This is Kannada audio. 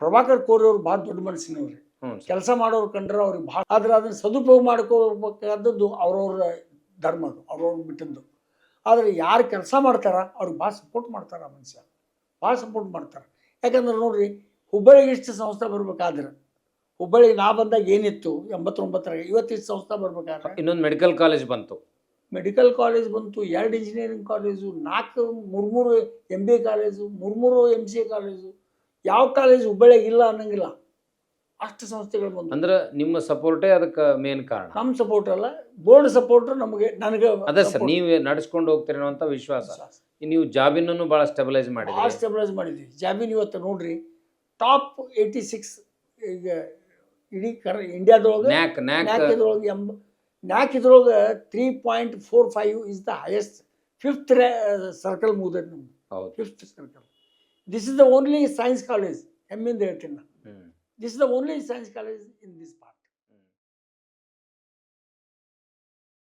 ಪ್ರಭಾಕರ್ ಕೋರಿ ಅವ್ರು ಭಾಳ ದೊಡ್ಡ ಮನಸ್ಸಿನವ್ರಿ. ಕೆಲಸ ಮಾಡೋರು ಕಂಡ್ರೆ ಅವ್ರಿಗೆ ಭಾಳ ಆದ್ರೆ ಅದನ್ನ ಸದುಪಯೋಗ ಮಾಡ್ಕೋಬೇಕಾದದ್ದು ಅವ್ರವ್ರ ಧರ್ಮ ಅದು ಅವ್ರವ್ರ ಬಿಟ್ಟದ್ದು ಆದ್ರೆ ಯಾರು ಕೆಲಸ ಮಾಡ್ತಾರ ಅವ್ರಿಗೆ ಭಾಳ ಸಪೋರ್ಟ್ ಮಾಡ್ತಾರ ಆ ಮನುಷ್ಯ. ಭಾಳ ಸಪೋರ್ಟ್ ಮಾಡ್ತಾರ. ಯಾಕಂದ್ರೆ ನೋಡ್ರಿ ಹುಬ್ಬಳ್ಳಿಗೆ ಇಷ್ಟು ಸಂಸ್ಥೆ ಬರ್ಬೇಕಾದ್ರೆ ಹುಬ್ಬಳ್ಳಿಗೆ ನಾ ಬಂದಾಗ ಏನಿತ್ತು ಎಂಬತ್ತೊಂಬತ್ತರಾಗ ಇವತ್ತಿಷ್ಟು ಸಂಸ್ಥೆ ಬರ್ಬೇಕಾದ್ರೆ ಇನ್ನೊಂದು ಮೆಡಿಕಲ್ ಕಾಲೇಜ್ ಬಂತು. ಮೆಡಿಕಲ್ ಕಾಲೇಜ್ ಬಂತು ಎರಡು ಇಂಜಿನಿಯರಿಂಗ್ ಕಾಲೇಜು ನಾಲ್ಕು ಮೂರ್ಮೂರು ಎಂ ಬಿ ಎ ಕಾಲೇಜು ಮೂರ್ಮೂರು ಎಂ ಸಿ ಎ ಕಾಲೇಜು ಯಾವ ಕಾಲೇಜ್ ಹುಬ್ಬಳ್ಳಿಯಾಗ ಇಲ್ಲ ಅನ್ನಂಗಿಲ್ಲ. ಅಷ್ಟು ಸಂಸ್ಥೆಗಳು ಬಂದು ಅಂದ್ರೆ ನಿಮ್ಮ ಸಪೋರ್ಟೇ ಅದಕ್ಕೆ ಮೇನ್ ಕಾರಣ? ನಮ್ಮ ಸಪೋರ್ಟ್ ಅಲ್ಲ ಬೋರ್ಡ್ ಸಪೋರ್ಟ್ ನಮಗೆ ನನಗೆ ಅದೇ ಸರ್ ನೀವು ನಡ್ಸ್ಕೊಂಡು ಹೋಗ್ತೀರಿ ಅಂತ ವಿಶ್ವಾಸ. ನೀವು ಜಾಬಿನನ್ನು ಭಾಳ ಸ್ಟೆಬಿಲೈಸ್ ಭಾಳ ಮಾಡಿದ್ರಿ ಸ್ಟೆಬಿಲೈಸ್ ಮಾಡಿದ್ವಿ ಜಾಬಿನ್ ಇವತ್ತು ನೋಡ್ರಿ ಟಾಪ್ ಏಯ್ಟಿ ಸಿಕ್ಸ್ ಈಗ ಇಡೀ ಕರ್ ಇಂಡಿಯಾದೊಳಗೆ ನ್ಯಾಕ್ ನ್ಯಾಕ್. ನ್ಯಾಕ್ ಇದ್ರೊಳಗೆ ಎಂಬ ನ್ಯಾಕ್ ಇದ್ರೊಳಗೆ three point four five is the highest fifth circle ಮುಗಿದೈತೆ ನಮ್ಗೆ ಹೌದು. Fifth circle This is the only science college, MN Mm. This is the only science college in this part.